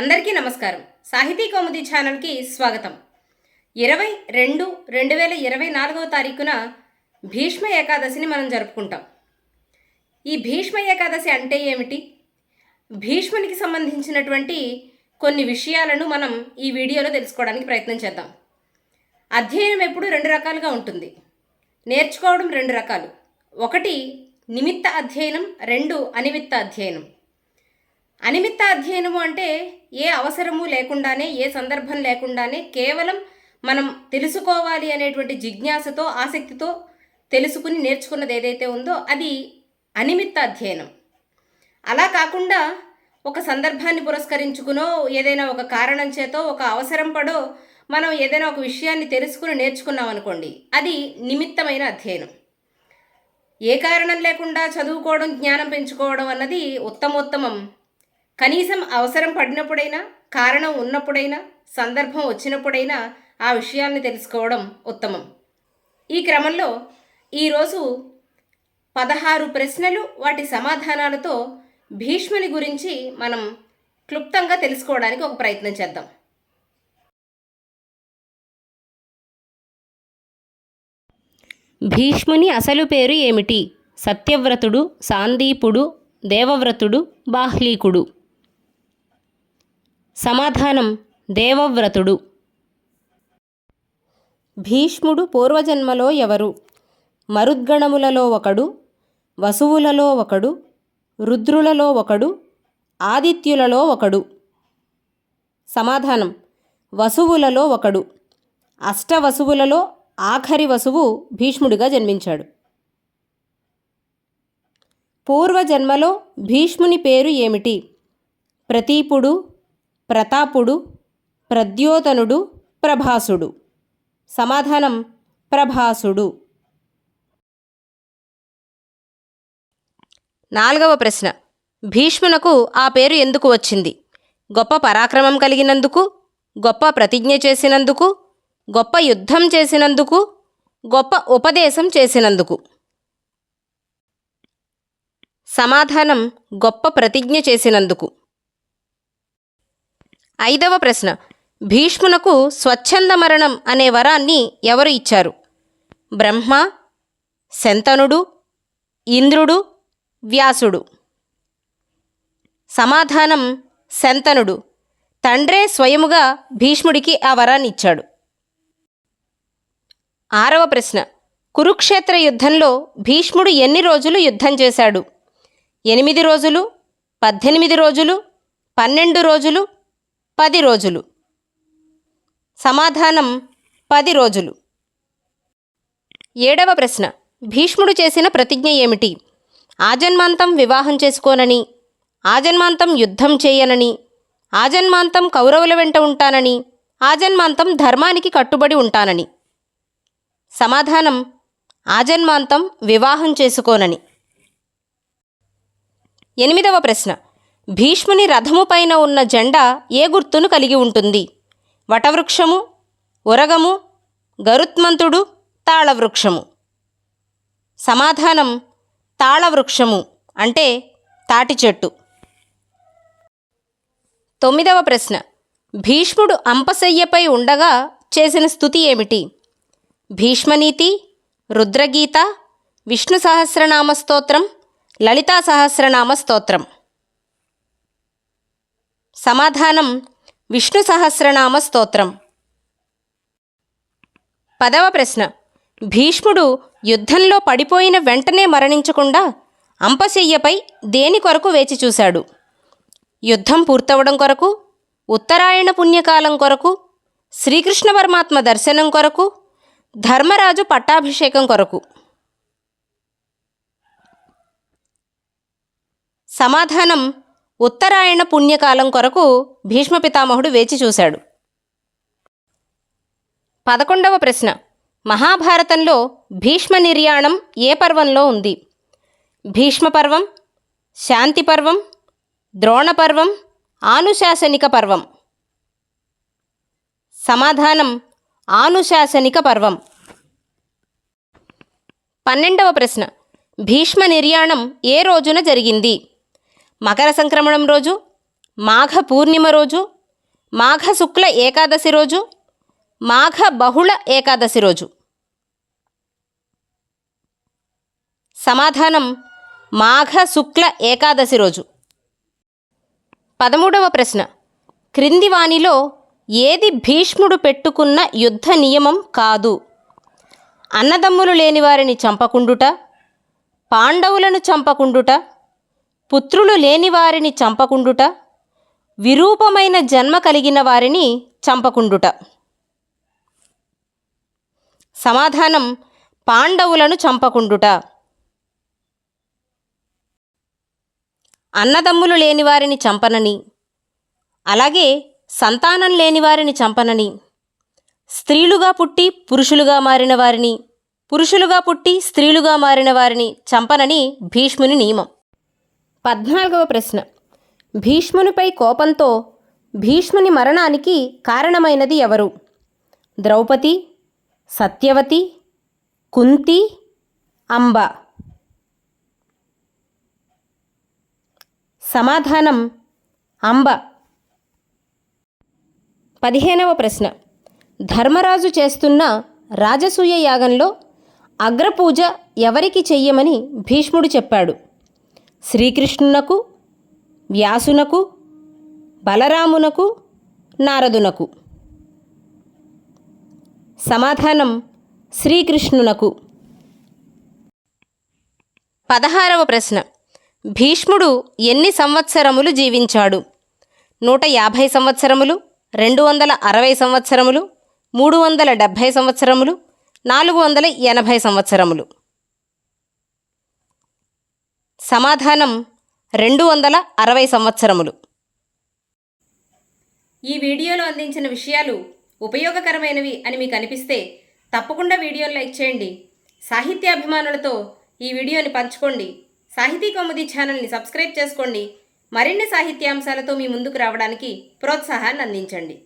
అందరికీ నమస్కారం. సాహితీ కౌముది ఛానల్కి స్వాగతం. ఇరవై రెండు రెండు వేల ఇరవై నాలుగవ తారీఖున భీష్మ ఏకాదశిని మనం జరుపుకుంటాం. ఈ భీష్మ ఏకాదశి అంటే ఏమిటి? భీష్మునికి సంబంధించినటువంటి కొన్ని విషయాలను మనం ఈ వీడియోలో తెలుసుకోవడానికి ప్రయత్నం చేద్దాం. అధ్యయనం ఎప్పుడు రెండు రకాలుగా ఉంటుంది. నేర్చుకోవడం రెండు రకాలు. ఒకటి నిమిత్త అధ్యయనం రెండు అనిమిత్త అధ్యయనం. అనిమిత్త అధ్యయనము అంటే ఏ అవసరము లేకుండానే ఏ సందర్భం లేకుండానే కేవలం మనం తెలుసుకోవాలి అనేటువంటి జిజ్ఞాసతో ఆసక్తితో తెలుసుకుని నేర్చుకున్నది ఏదైతే ఉందో అది అనిమిత్త అధ్యయనం అలా కాకుండా ఒక సందర్భాన్ని పురస్కరించుకునో ఏదైనా ఒక కారణం చేతో ఒక అవసరం పడో మనం ఏదైనా ఒక విషయాన్ని తెలుసుకుని నేర్చుకున్నాం అనుకోండి అది నిమిత్తమైన అధ్యయనం. ఏ కారణం లేకుండా చదువుకోవడం జ్ఞానం పెంచుకోవడం అన్నది ఉత్తమోత్తమం. కనీసం అవసరం పడినప్పుడైనా కారణం ఉన్నప్పుడైనా సందర్భం వచ్చినప్పుడైనా ఆ విషయాల్ని తెలుసుకోవడం ఉత్తమం. ఈ క్రమంలో ఈరోజు పదహారు ప్రశ్నలు వాటి సమాధానాలతో భీష్ముని గురించి మనం క్లుప్తంగా తెలుసుకోవడానికి ఒక ప్రయత్నం చేద్దాం. భీష్ముని అసలు పేరు ఏమిటి? సత్యవ్రతుడు సాందీపుడు దేవవ్రతుడు బాహ్లీకుడు. సమాధానం దేవవ్రతుడు. భీష్ముడు పూర్వజన్మలో ఎవరు? మరుద్గణములలో ఒకడు వసువులలో ఒకడు రుద్రులలో ఒకడు ఆదిత్యులలో ఒకడు. సమాధానం వసువులలో ఒకడు. అష్టవసువులలో ఆఖరి వసువు భీష్ముడిగా జన్మించాడు. పూర్వజన్మలో భీష్ముని పేరు ఏమిటి? ప్రతీపుడు ప్రతాపుడు ప్రద్యోతనుడు ప్రభాసుడు. సమాధానం ప్రభాసుడు. నాలుగవ ప్రశ్న. భీష్మునకు ఆ పేరు ఎందుకు వచ్చింది? గొప్ప పరాక్రమం కలిగినందుకు గొప్ప ప్రతిజ్ఞ చేసినందుకు గొప్ప యుద్ధం చేసినందుకు గొప్ప ఉపదేశం చేసినందుకు. సమాధానం గొప్ప ప్రతిజ్ఞ చేసినందుకు. ఐదవ ప్రశ్న. భీష్మునకు స్వచ్ఛంద మరణం అనే వరాన్ని ఎవరు ఇచ్చారు? బ్రహ్మ శంతనుడు ఇంద్రుడు వ్యాసుడు. సమాధానం శంతనుడు. తండ్రే స్వయముగా భీష్ముడికి ఆ వరాన్ని ఇచ్చాడు. ఆరవ ప్రశ్న. కురుక్షేత్ర యుద్ధంలో భీష్ముడు ఎన్ని రోజులు యుద్ధం చేశాడు? ఎనిమిది రోజులు పద్దెనిమిది రోజులు పన్నెండు రోజులు పది రోజులు. సమాధానం పది రోజులు. ఏడవ ప్రశ్న. భీష్ముడు చేసిన ప్రతిజ్ఞ ఏమిటి? ఆజన్మాంతం వివాహం చేసుకోనని ఆజన్మాంతం యుద్ధం చేయనని ఆజన్మాంతం కౌరవుల వెంట ఉంటానని ఆజన్మాంతం ధర్మానికి కట్టుబడి ఉంటానని. సమాధానం ఆజన్మాంతం వివాహం చేసుకోనని. ఎనిమిదవ ప్రశ్న. భీష్ముని రథము పైన ఉన్న జెండా ఏ గుర్తును కలిగి ఉంటుంది? వటవృక్షము ఉరగము గరుత్మంతుడు తాళవృక్షము. సమాధానం తాళవృక్షము అంటే తాటి చెట్టు. తొమ్మిదవ ప్రశ్న. భీష్ముడు అంపశయ్యపై ఉండగా చేసిన స్థుతి ఏమిటి? భీష్మనీతి రుద్రగీత విష్ణు సహస్రనామ స్తోత్రం లలితా సహస్రనామ స్తోత్రం. సమాధానం విష్ణు సహస్రనామ స్తోత్రం. పదవ ప్రశ్న. భీష్ముడు యుద్ధంలో పడిపోయిన వెంటనే మరణించకుండా అంపశయ్యపై దేని కొరకు వేచి చూశాడు? యుద్ధం పూర్తవడం కొరకు ఉత్తరాయణ పుణ్యకాలం కొరకు శ్రీకృష్ణ పరమాత్మ దర్శనం కొరకు ధర్మరాజు పట్టాభిషేకం కొరకు. సమాధానం ఉత్తరాయణ పుణ్యకాలం కొరకు భీష్మ పితామహుడు వేచి చూశాడు. పదకొండవ ప్రశ్న. మహాభారతంలో భీష్మ నిర్యాణం ఏ పర్వంలో ఉంది? భీష్మ పర్వం శాంతి పర్వం ద్రోణ పర్వం ఆనుశాసనిక పర్వం. సమాధానం ఆనుశాసనిక పర్వం. పన్నెండవ ప్రశ్న. భీష్మ నిర్యాణం ఏ రోజున జరిగింది? మకర సంక్రమణం రోజు మాఘ పూర్ణిమ రోజు మాఘ శుక్ల ఏకాదశి రోజు మాఘ బహుళ ఏకాదశి రోజు. సమాధానం మాఘ శుక్ల ఏకాదశి రోజు. పదమూడవ ప్రశ్న. క్రింది వాణిలో ఏది భీష్ముడు పెట్టుకున్న యుద్ధ నియమం కాదు? అన్నదమ్ములు లేని వారిని చంపకుండుట పాండవులను చంపకుండుట పుత్రులు లేని వారిని చంపకుండుట విరూపమైన జన్మ కలిగిన వారిని చంపకుండుట. సమాధానం పాండవులను చంపకుండుట. అన్నదమ్ములు లేని వారిని చంపనని అలాగే సంతానం లేని వారిని చంపనని స్త్రీలుగా పుట్టి పురుషులుగా మారిన వారిని పురుషులుగా పుట్టి స్త్రీలుగా మారిన వారిని చంపనని భీష్ముని నియమం. పద్నాలుగవ ప్రశ్న. భీష్మునిపై కోపంతో భీష్ముని మరణానికి కారణమైనది ఎవరు? ద్రౌపది సత్యవతి కుంతి అంబ. సమాధానం అంబ. పదిహేనవ ప్రశ్న. ధర్మరాజు చేస్తున్న రాజసూయ యాగంలో అగ్రపూజ ఎవరికి చెయ్యమని భీష్ముడు చెప్పాడు. శ్రీకృష్ణునకు వ్యాసునకు బలరామునకు నారదునకు. సమాధానం శ్రీకృష్ణునకు. పదహారవ ప్రశ్న. భీష్ముడు ఎన్ని సంవత్సరములు జీవించాడు? నూట యాభై సంవత్సరములు రెండు వందల అరవై సంవత్సరములు మూడు వందల డెబ్భై సంవత్సరములు నాలుగు వందల ఎనభై సంవత్సరములు. సమాధానం రెండు వందల అరవై సంవత్సరములు. ఈ వీడియోలో అందించిన విషయాలు ఉపయోగకరమైనవి అని మీకు అనిపిస్తే తప్పకుండా వీడియోని లైక్ చేయండి. సాహిత్యాభిమానులతో ఈ వీడియోని పంచుకోండి. సాహితీ కౌముది ఛానల్ని సబ్స్క్రైబ్ చేసుకోండి. మరిన్ని సాహిత్యాంశాలతో మీ ముందుకు రావడానికి ప్రోత్సాహాన్ని అందించండి.